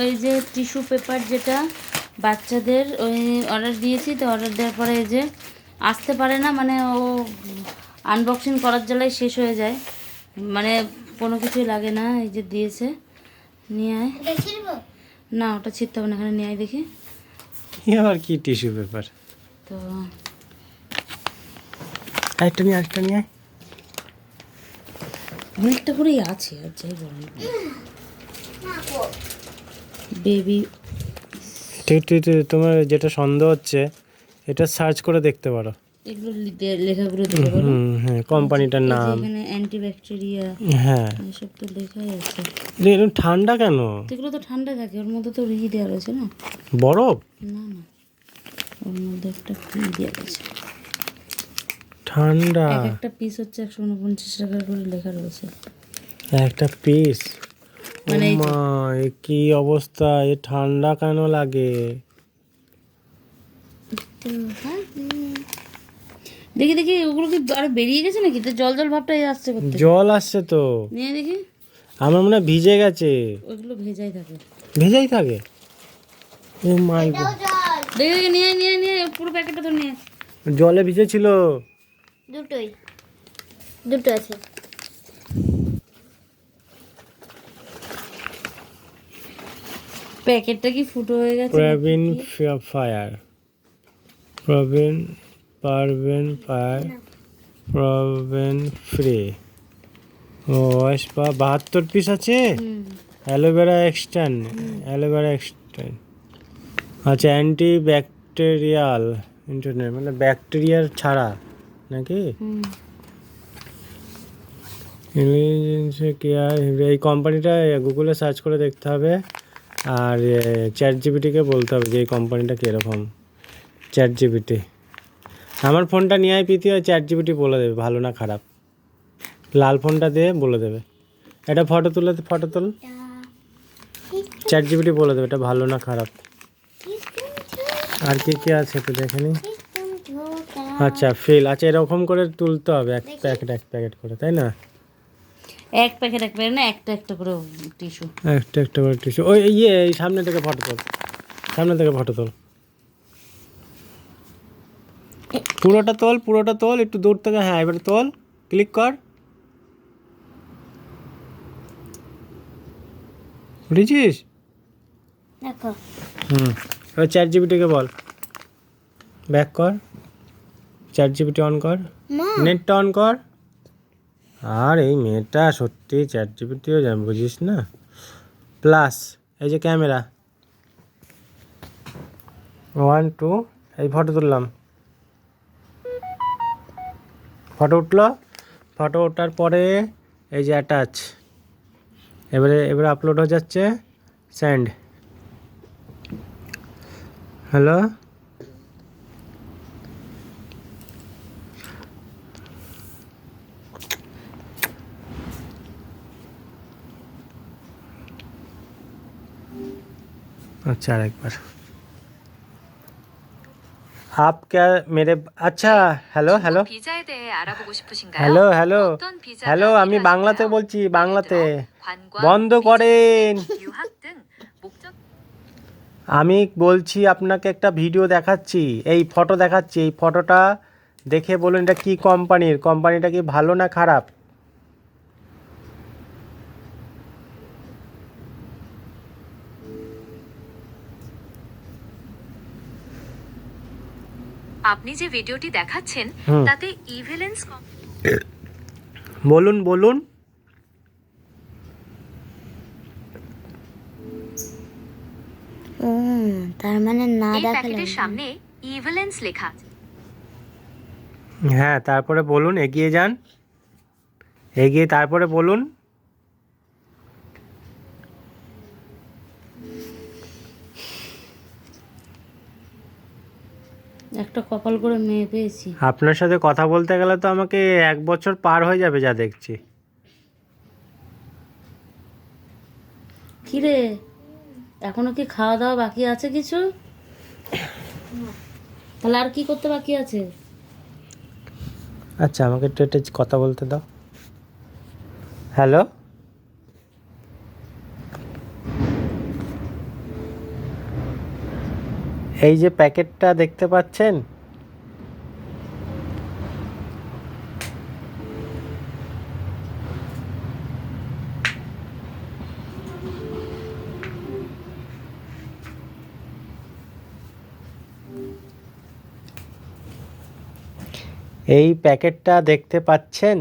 ওই যে tissue paper যেটা বাচ্চাদের ওই অর্ডার দিয়েছি তো অর্ডার দেওয়ার পরে এই যে আসতে পারে না মানে ও আনবক্সিং করার জ্বালায় শেষ হয়ে যায়। মানে কোনো কিছুই লাগে না এই যে দিয়েছে নিয়ে আয়। না ওটা ছিটতে হবে না এখানে নিয়ে আয় দেখি। আবার কি টিস্যু পেপার তো আরেকটা নিয়ে আরেকটা নিয়ে অনেকটা করেই আছে আর যাই বলেন বেবি ঠিক ঠিক ঠিক, তোমার যেটা সন্দেহ হচ্ছে এটা সার্চ করে দেখতে পারো। এগুলো লেখাগুলো দিতে পারো হ্যাঁ কোম্পানিটার নাম। এখানে অ্যান্টিব্যাকটেরিয়া হ্যাঁ। এসব তো লেখাই আছে। এরকম ঠান্ডা কেন? এগুলো তো ঠান্ডা থাকে ওর মধ্যে তো রি দেওয়া রয়েছে না? বরফ? না না। ওর মধ্যে একটা রি দেওয়া রয়েছে। ঠান্ডা। এক একটা পিস হচ্ছে একশো উনপঞ্চাশ টাকা করে লেখা রয়েছে। একটা পিস মানে কি অবস্থা? এ ঠান্ডা কেন লাগে? দেখি দেখি ওগুলো কি আরে বেরিয়ে গেছে নাকি? তো জল জল ভাবটাই আসছে করতে। জল আসছে তো। নিয়ে দেখি। আমার মনে হয় ভিজে গেছে। ওইগুলো ভেজাই থাকে। ভেজাই থাকে? ও মাই গড দেখি নিয়ে নিয়ে নিয়ে পুরো প্যাকেটটা তো নিয়ে। জলে ভিজেছিল? দুটোই। দুটো আছে। প্যাকেটটা কি ফুটো হয়ে গেছে প্রবীণ ফায়ার প্রবীণ পারবেন ফায়ার প্রবীণ ফ্রি ও আসপা বাহাত্তর পিস আছে? অ্যালোভেরা এক্সটেন অ্যালোভেরা এক্সটেন আচ্ছা অ্যান্টি ব্যাকটেরিয়াল ইন্টারনেট মানে ব্যাকটেরিয়ার ছাড়া নাকি। ইন্টেলিজেন্সে কেয়ার এই কোম্পানিটা গুগলে সার্চ করে দেখতে হবে। আর চ্যাট জিবিটিকে বলতে হবে যে এই কোম্পানিটা কীরকম? চ্যাট জিবিটি আমার ফোনটা নিয়ে আয় পিতি হয় চ্যাট জিবিটি বলে দেবে, ভালো না খারাপ। লাল ফোনটা দিয়ে বলে দেবে। এটা ফটো তুলে, ফটো তুল। চ্যাট জিবিটি বলে দেবে, এটা ভালো না খারাপ। আর কি কি আছে একটু দেখে নি আচ্ছা ফিল আচ্ছা এরকম করে তুলতে হবে, এক প্যাকেট এক প্যাকেট করে, তাই না? এক প্যাকেট এক প্যাকেট না একটা একটা করে টিস্যু একটা একটা করে টিস্যু ওই ইয়ে এই সামনে থেকে ফটো তোল। সামনে থেকে ফটো তোল। পুরোটা তোল পুরোটা তোল একটু দূর থেকে হ্যাঁ এবারে তোল। ক্লিক কর। বুঝেছিস? হুম। এবার চ্যাট জিবিটিকে বল। ব্যাক কর। চ্যাট জিবিটি অন কর নেটটা অন কর। আর এই মেয়েটা সত্যি চ্যাট জিপিটিও জান, বুঝিস না? প্লাস এই যে ক্যামেরা। ওয়ান টু এই ফটো তুললাম। ফটো উঠল? ফটো ওঠার পরে এই যে অ্যাটাচ এবারে এবারে আপলোড হয়ে যাচ্ছে। স্যান্ড হ্যালো अच्छा আরেকবার आप क्या मेरे अच्छा hello hello 비자에 대해 알아보고 싶으신가요? Hello hello 어떤 비자가 hello আমি 필요하신가요? বাংলাতে বলছি 예를 বাংলাতে 들어 관광, বন্ধ 비즈니스, করেন 유학 등 목적 আমি বলছি আপনাকে একটা ভিডিও দেখাচ্ছি এই ফটো দেখাচ্ছি এই ফটোটা দেখে বলুন এটা কি কোম্পানির কোম্পানিটা কি ভালো না খারাপ আপনি যে ভিডিওটি দেখাচ্ছেন হুম। তাতে ইভিলেন্স বলুন বলুন। হুম তার মানে না এই দেখালে প্যাকেটের সামনে ইভিলেন্স লেখা আছে। হ্যাঁ তারপরে বলুন এগিয়ে যান। এগিয়ে তারপরে বলুন। একটা কপাল করে মেয়ে পেয়েছি। আপনার সাথে কথা বলতে গেলে তো আমাকে এক বছর পার হয়ে যাবে যা দেখছি। কিরে এখনও কি খাওয়া দাওয়া বাকি আছে কিছু? তাহলে আর কি করতে বাকি আছে? আচ্ছা আমাকে একটু একটা কথা বলতে দাও। হ্যালো? এই যে প্যাকেটটা দেখতে পাচ্ছেন? এই প্যাকেটটা দেখতে পাচ্ছেন?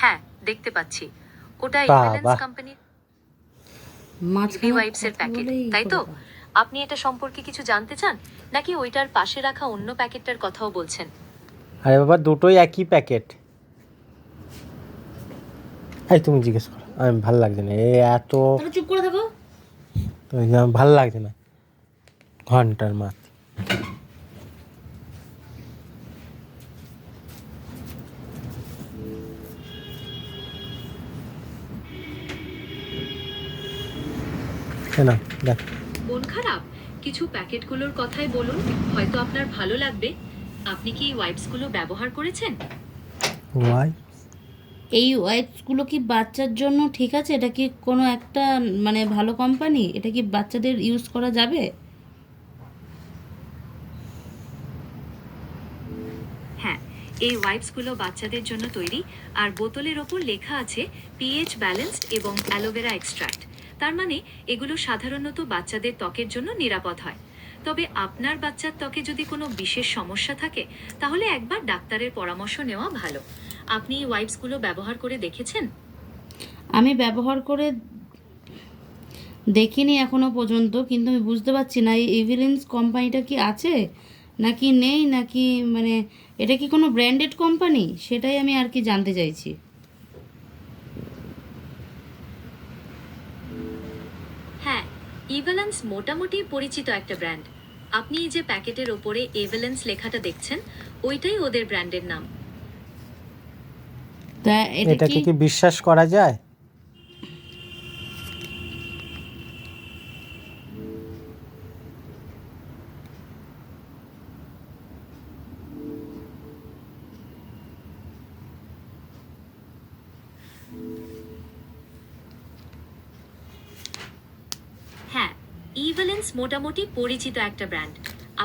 হ্যাঁ দেখতে পাচ্ছি। ওটা বাহ। কোম্পানির মাঝখানে ওয়াইপস এর প্যাকেট তাই তো? আপনি এটা সম্পর্কে কিছু জানতে চান? নাকি ওইটার পাশে রাখা অন্য প্যাকেটটার কথাও বলছেন? আরে বাবা দুটোই একই প্যাকেট। এই তুমি জিজ্ঞেস করো আমি ভালো লাগছে না। এই এত চুপ করে থাকো। ভালো লাগছে না। ঘণ্টার মাত না দেখ। মন খারাপ? কিছু প্যাকেটগুলোর কথাই বলুন হয়তো আপনার ভালো লাগবে। আপনি কি এই ওয়াইপসগুলো ব্যবহার করেছেন? ওয়াই এই ওয়াইপসগুলো কি বাচ্চার জন্য ঠিক আছে? এটা কি কোনো একটা মানে ভালো কোম্পানি? এটা কি বাচ্চাদের ইউজ করা যাবে? হ্যাঁ এই ওয়াইপসগুলো বাচ্চাদের জন্য তৈরি। আর বোতলের ওপর লেখা আছে পিএইচ ব্যালেন্সড এবং অ্যালোভেরা এক্সট্রাক্ট। তার মানে এগুলো সাধারণত বাচ্চাদের ত্বকের জন্য নিরাপদ হয়। তবে আপনার বাচ্চার ত্বকে যদি কোনো বিশেষ সমস্যা থাকে, তাহলে একবার ডাক্তারের পরামর্শ নেওয়া ভালো। আপনি এই ওয়াইপসগুলো ব্যবহার করে দেখেছেন? আমি ব্যবহার করে দেখিনি এখনও পর্যন্ত, কিন্তু আমি বুঝতে পারছি না। এই ইভিলেন্স কোম্পানিটা কি আছে? নাকি নেই? নাকি মানে এটা কি কোনো ব্র্যান্ডেড কোম্পানি সেটাই আমি আর কি জানতে চাইছি। ইভেলেন্স মোটামুটি পরিচিত একটা ব্র্যান্ড আপনি এই যে প্যাকেটের ওপরে এভেলেন্স লেখাটা দেখছেন ওইটাই ওদের ব্র্যান্ডের নাম। এটাকে কি বিশ্বাস করা যায়? ইভেলেন্স মোটামুটি পরিচিত একটা ব্র্যান্ড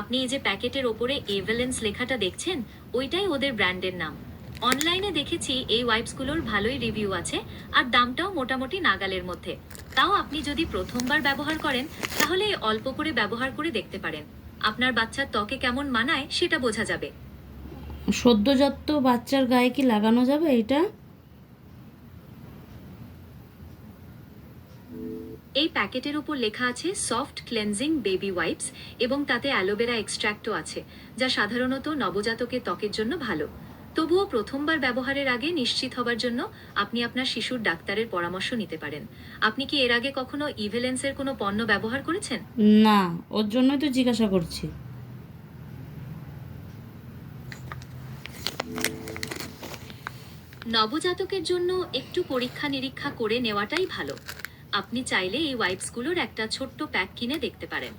আপনি এই যে প্যাকেটের ওপরে এভেলেন্স লেখাটা দেখছেন, ওইটাই ওদের ব্র্যান্ডের নাম। অনলাইনে দেখেছি এই ওয়াইপসগুলোর ভালোই রিভিউ আছে, আর দামটাও মোটামুটি নাগালের মধ্যে। তাও আপনি যদি প্রথমবার ব্যবহার করেন, তাহলে অল্প করে ব্যবহার করে দেখতে পারেন। আপনার বাচ্চার ত্বকে কেমন মানায়, সেটা বোঝা যাবে। সদ্যজাত বাচ্চার গায়ে কি লাগানো যাবে এটা এই প্যাকেটের উপর লেখা আছে সফট ক্লেনজিং বেবি ওয়াইপস এবং তাতে অ্যালোভেরা এক্সট্র্যাক্টও আছে যা সাধারণত নবজাতকের ত্বকের জন্য ভালো। তবুও প্রথমবার ব্যবহারের আগে নিশ্চিত হবার জন্য আপনি আপনার শিশুর ডাক্তারের পরামর্শ নিতে পারেন। আপনি কি এর আগে কখনো ইভেলেন্সের কোনো পণ্য ব্যবহার করেছেন? না ওর জন্যই তো জিজ্ঞাসা করছি। নবজাতকের জন্য একটু পরীক্ষা নিরীক্ষা করে নেওয়াটাই ভালো। আপনি চাইলে এই ওয়াইপসগুলোর একটা ছোট্ট প্যাক কিনে দেখতে পারেন।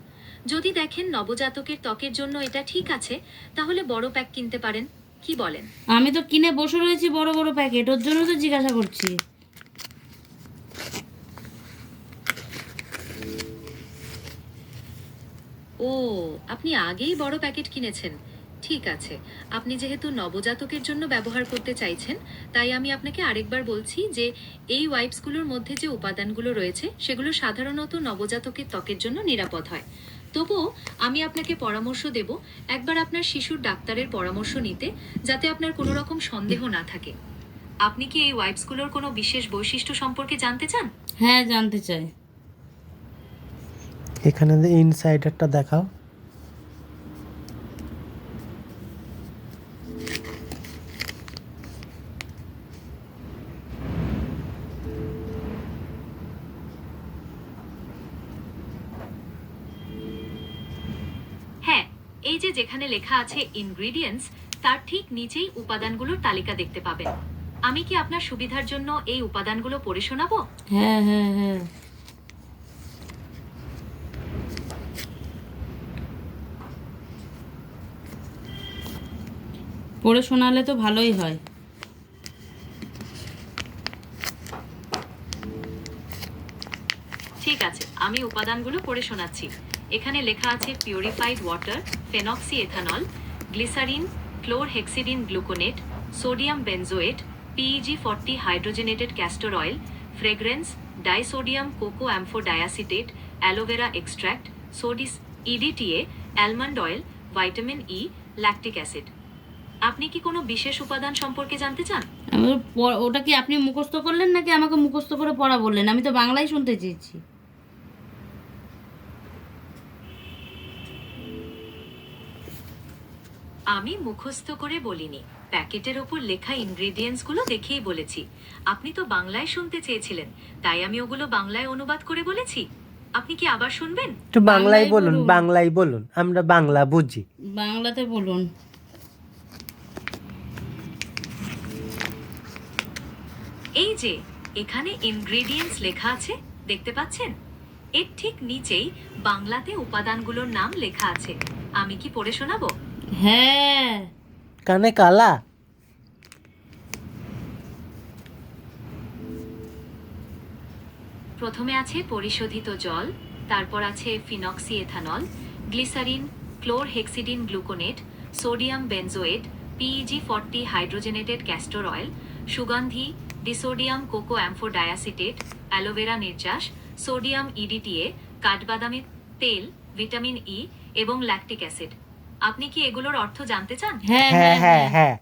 যদি দেখেন নবজাতকের ত্বকের জন্য এটা ঠিক আছে তাহলে বড় প্যাক কিনতে পারেন। কি বলেন? আমি তো কিনে বসে রয়েছি বড় বড় প্যাকেট ওর জন্য তো জিজ্ঞাসা করছি। ও আপনি আগেই বড় প্যাকেট কিনেছেন। ঠিক আছে। আপনি যেহেতু নবজাতকের জন্য ব্যবহার করতে চাইছেন তাই আমি আপনাকে আরেকবার বলছি যে এই ওয়াইপসগুলোর মধ্যে যে উপাদানগুলো রয়েছে সেগুলো সাধারণত নবজাতকের ত্বকের জন্য নিরাপদ হয়। তবুও আমি আপনাকে পরামর্শ দেব একবার আপনার শিশুর ডাক্তারের পরামর্শ নিতে যাতে আপনার কোনো রকম সন্দেহ না থাকে। আপনি কি এই ওয়াইপসগুলোর কোনো বিশেষ বৈশিষ্ট্য সম্পর্কে জানতে চান? হ্যাঁ জানতে চাই। এখানে ইনসাইডারটা দেখাও হ্যাঁ এই যে যেখানে লেখা আছে ইনগ্রিডিয়েন্টস তার ঠিক নিচেই উপাদানগুলোর তালিকা দেখতে পাবেন। আমি কি আপনার সুবিধার জন্য এই উপাদানগুলো পড়ে শোনাবো? হ্যাঁ হ্যাঁ হ্যাঁ। পড়ে শোনালে তো ভালোই হয়। ঠিক আছে আমি উপাদানগুলো পড়ে শোনাচ্ছি। এখানে লেখা আছে purified water phenoxy ethanol glycerin chlorhexidine gluconate sodium benzoate PEG forty hydrogenated castor oil fragrance disodium coco amphodiacetate aloe vera extract sodium EDTA almond oil vitamin E lactic acid আপনি কি কোনো বিশেষ উপাদান সম্পর্কে জানতে চান? ওটা কি আপনি মুখস্থ করলেন নাকি আমাকে মুখস্থ করে পড়া বললেন? আমি তো বাংলায় শুনতে চেয়েছি। আমি মুখস্থ করে বলিনি। প্যাকেটের ওপর লেখা ইনগ্রেডিয়েন্টসগুলো দেখেই বলেছি। আপনি তো বাংলায় শুনতে চেয়েছিলেন তাই আমি ওগুলো বাংলায় অনুবাদ করে বলেছি। আপনি কি আবার শুনবেন? একটু বাংলায় বলুন। বাংলায় বলুন আমরা বাংলা বুঝি। বাংলাতে বলুন। এই যে এখানে ইনগ্রেডিয়েন্টস লেখা আছে দেখতে পাচ্ছেন? এর ঠিক নিচেই বাংলাতে উপাদানগুলোর নাম লেখা আছে। আমি কি পড়ে শোনাবো? হ্যাঁ। কানে কালা? প্রথমে আছে পরিশোধিত জল তারপর আছে phenoxy ethanol glycerin chlorhexidine gluconate sodium benzoate PEG forty hydrogenated castor oil সুগন্ধি disodium coco amphodiacetate aloe vera নির্যাস সোডিয়াম ইডিটিএ কাঠবাদামের তেল ভিটামিন ই এবং ল্যাকটিক অ্যাসিড আপনি কি এগুলোর অর্থ জানতে চান? হ্যাঁ হ্যাঁ হ্যাঁ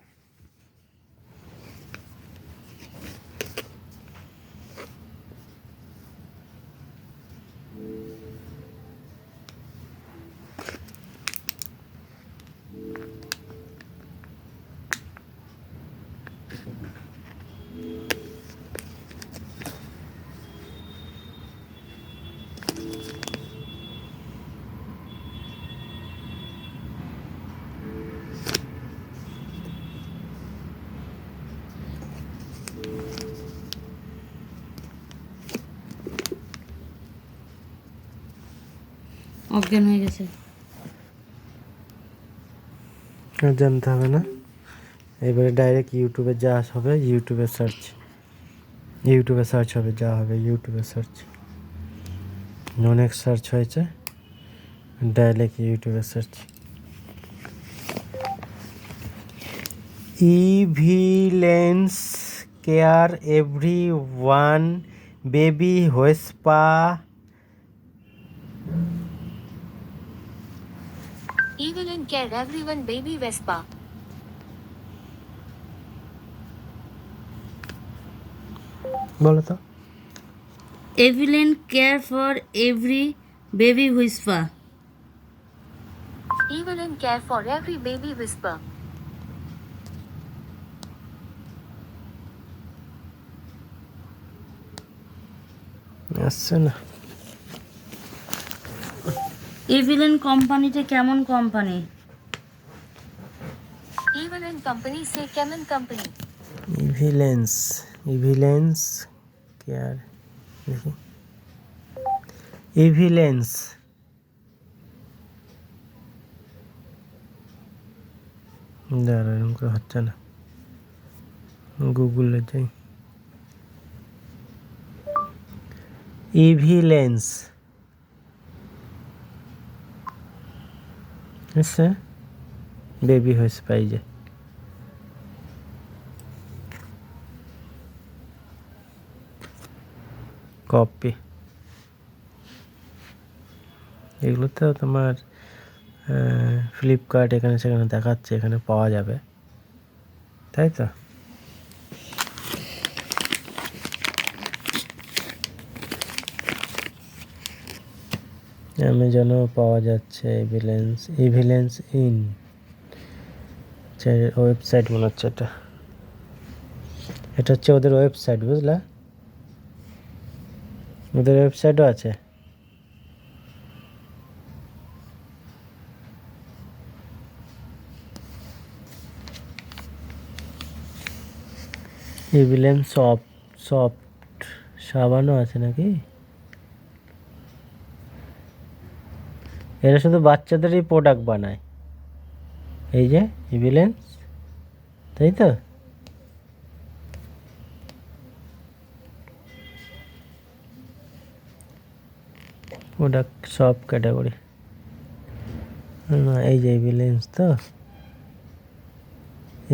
অজ্ঞান হয়ে গেছে। জানতে হবে না। এবারে ডাইরেক্ট ইউটিউবে যা হবে ইউটিউবে সার্চ ইউটিউবে সার্চ হবে, যা হবে ইউটিউবে সার্চ অনেক সার্চ হয়েছে। ডাইরেক্ট ইউটিউবে search Evelyn's care everyone baby হোয়েসপা Evelyn care everyone baby Vespa. বলো তো Evelyn care for every baby হুইসপা Evelyn care for every baby whisper. আসছে না এভিলেন কোম্পানিটা কেমন company Evelyn company say Kemen company. Evelyn's Evelyn's care দেখি? Evelyn's দাঁড়া এরকম করে হচ্ছে না। গুগলে যাই। ইভিলেন্স এসে বেবি হয়েছে, পাই যে। কপি এগুলো তো তোমার ফ্লিপকার্ট এখানে সেখানে দেখাচ্ছে, এখানে পাওয়া যাবে। তাই তো? অ্যামাজনেও পাওয়া যাচ্ছে ইভিলেন্স ইভিলেন্স ইন ওয়েবসাইট মনে হচ্ছে এটা। এটা হচ্ছে ওদের ওয়েবসাইট বুঝলা? ওদের ওয়েবসাইটও আছে। ইভিলেন সফট সফট সাবানও আছে নাকি? এরা শুধু বাচ্চাদেরই প্রোডাক্ট বানায়। এই যে ইভিলেন্স তাই তো? প্রোডাক্ট সব ক্যাটাগরি না, এই যে ভিলেন্স তো।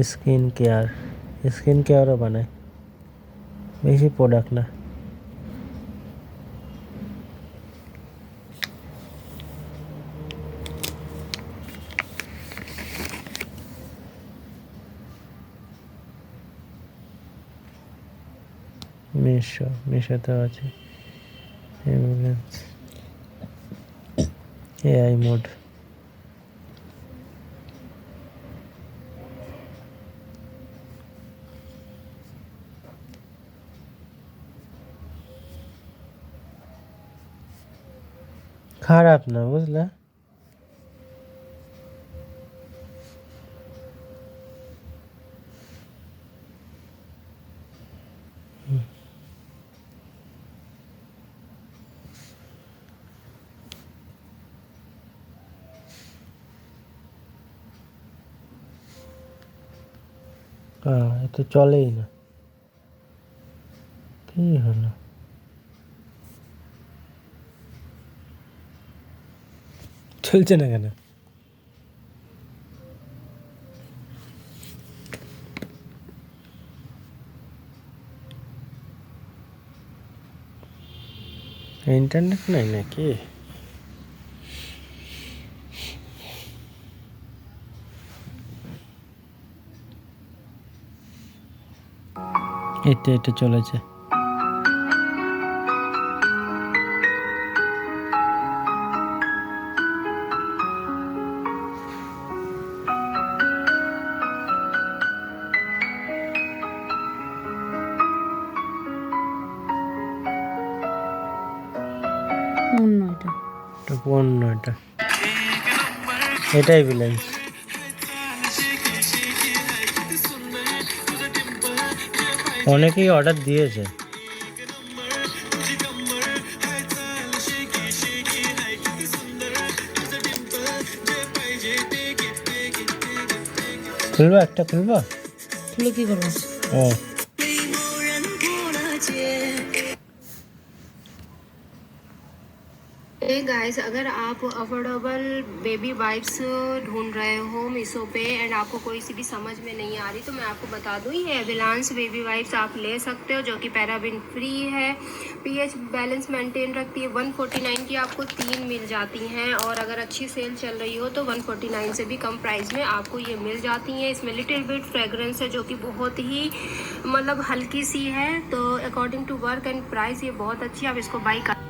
স্কিন কেয়ার স্কিন কেয়ারও বানায়। বেশি প্রোডাক্ট না। মিশো মিশোতেও আছে। Ambulance AI mode. খারাপ না বুঝলে হ্যাঁ এ তো চলেই না। কি হলো? চলছে না কেন? ইন্টারনেট নাই নাকি? এটা এটা চলেছে। অন্য এটা এটা এটা এটাই ভিলেন্স অনেকেই অর্ডার দিয়েছে। খুলবো একটা খুলবো? খুলে কি করব? ও। गाइस अगर आप अफोर्डेबल बेबी वाइप्स ढूंढ रहे हो मीशो पे एंड आपको कोई सी भी समझ में नहीं आ रही तो मैं आपको बता दूँ, ये एविलांस बेबी वाइप्स आप ले सकते हो, जो कि पैराबिन फ्री है। पीएच बैलेंस मेंटेन रखती है। 149 की आपको तीन मिल जाती हैं और अगर अच्छी सेल चल रही हो तो 149 से भी कम प्राइस में आपको ये मिल जाती हैं। इसमें लिटिल बिट फ्रेगरेंस है, जो कि बहुत ही मतलब हल्की सी है। तो according to work and price ये बहुत अच्छी आप इसको बाई कर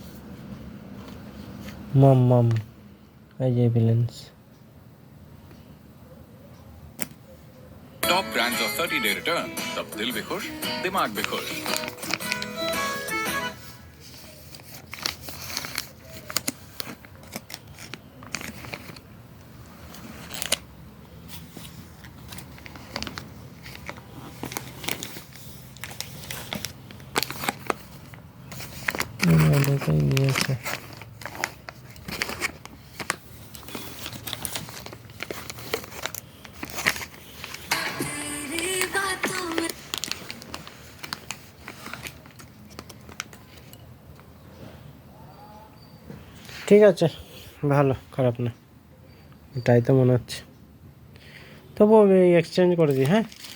मम मम ये ambulance top brands of 30 day return तब दिल भी खुश, दिमाग भी खुश। ঠিক আছে, ভালো, খারাপ না। তাই তো মনে হচ্ছে। তবু আমি এক্সচেঞ্জ করে দিই হ্যাঁ?